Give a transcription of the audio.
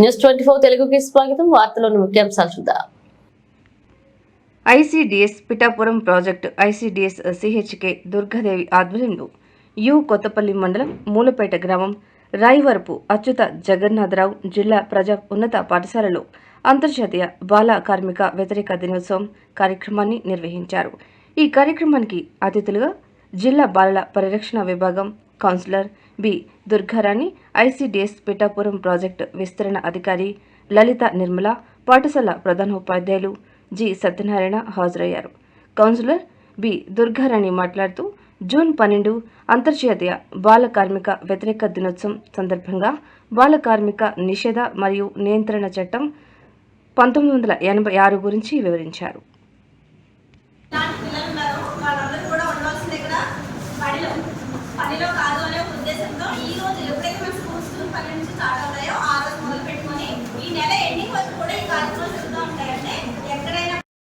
News twenty four తెలుగుకి స్వాగతం. వార్తలోని ముఖ్యాంశాలు చూద్దాం. ICDS Pithapuram project ICDS CHK Durgadevi ఆధ్వర్యంలో యు కొత్తపల్లి మండలం మూలపేట గ్రామం రాయివరపు అచ్యుత జగన్నాథరావు జిల్లా ప్రజా ఉన్నత పాఠశాలలో అంతర్జాతీయ బాల కార్మిక వ్యతిరేక దినోత్సవం కార్యక్రమాన్ని నిర్వహించారు. ఈ కార్యక్రమానికి అతిథులుగా జిల్లా బాలల పరిరక్షణ విభాగం counsellor B. Durgarani ICDS Pithapuram project విస్తరణ అధికారి లలిత నిర్మల పాఠశాల ప్రధానోపాధ్యాయులు జి. సత్యనారాయణ హాజరయ్యారు. Councillor B. దుర్గారాణి మాట్లాడుతూ జూన్ పన్నెండు అంతర్జాతీయ బాల కార్మిక వ్యతిరేక దినోత్సవం సందర్భంగా బాల కార్మిక నిషేధ మరియు నియంత్రణ చట్టం పంతొమ్మిది వందల ఎనభై ఆరు గురించి వివరించారు. పిల్లలు ఉన్నారు. వాళ్ళందరూ కూడా ఇక్కడ పనిలో కాదు అనే ఉద్దేశంతో ఈ రోజు ఎప్పుడైతే మన స్కూల్స్ పని నుంచి స్టార్ట్